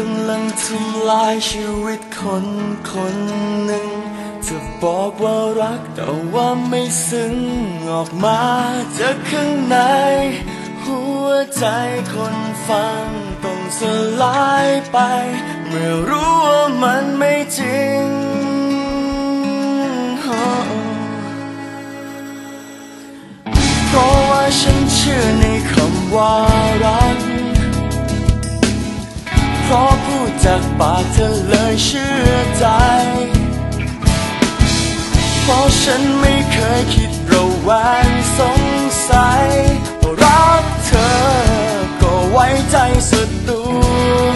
กำลังทำลายชีวิตคนคนหนึ่งจะบอกว่ารักแต่ว่าไม่ซึ้งออกมาจากข้างใน หัวใจคนฟังต้องสลายไป เมื่อรู้ว่ามันไม่จริง เพราะว่าฉันเชื่อในคำว่า จากปากเธอเลยเชื่อใจ เพราะฉันไม่เคยคิดระแวงสงสัยรักเธอก็ไว้ใจสุดตัว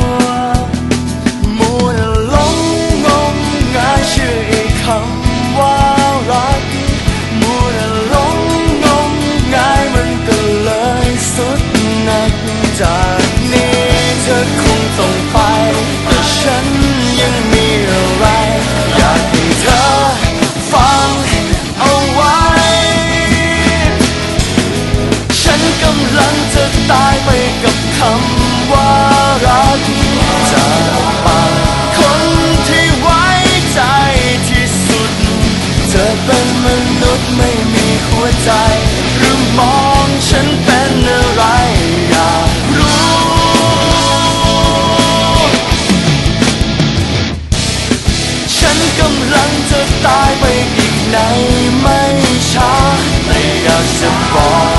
ฉันเป็นอะไรอยากรู้ ฉันกำลังจะตายไปอีกในไม่ช้าไม่อยากจะบอก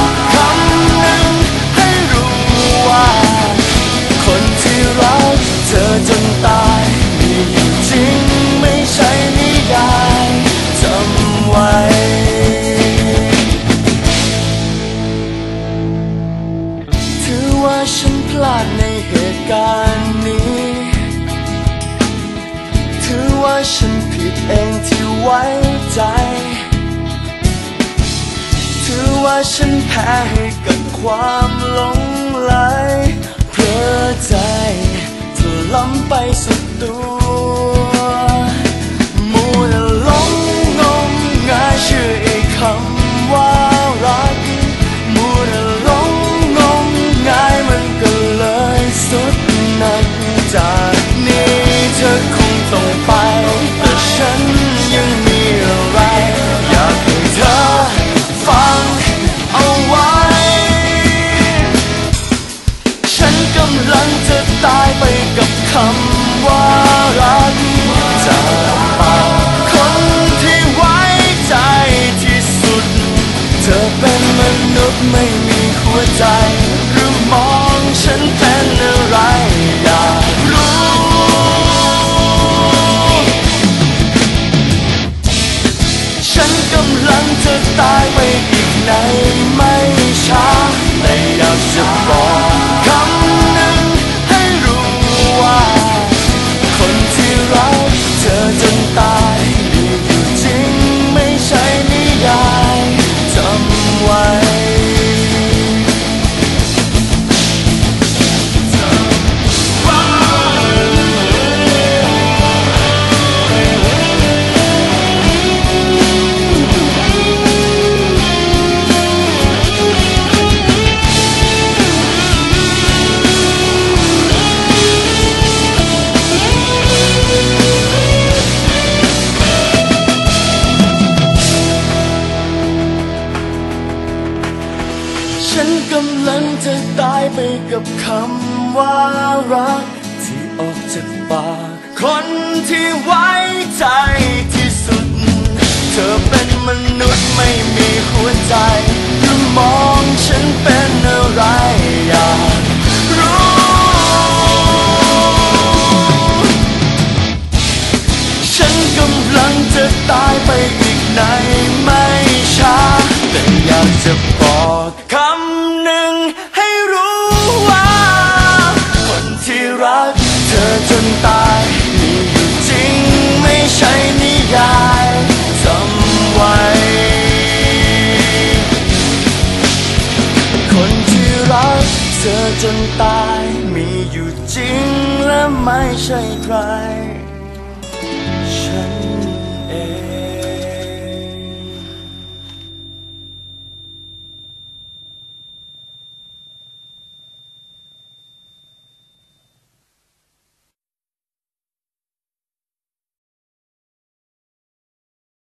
ว่าฉันพลาดในเหตุการณ์นี้ ถือว่าฉันผิดเองที่ไว้ใจ ถือว่าฉันแพ้ให้กับความหลงไหลเพลอใจถล้ำไปสุดตัว ฉันกำลังจะตายไปกับคำว่ารัก ที่ออกจากปากคนที่ไว้ใจ จะบอกคำหนึ่งให้รู้ว่า คนที่รักเธอจนตายมีอยู่จริงไม่ใช่นิยายจำไว้ คนที่รักเธอจนตายมีอยู่จริงและไม่ใช่ใคร ฉันเอง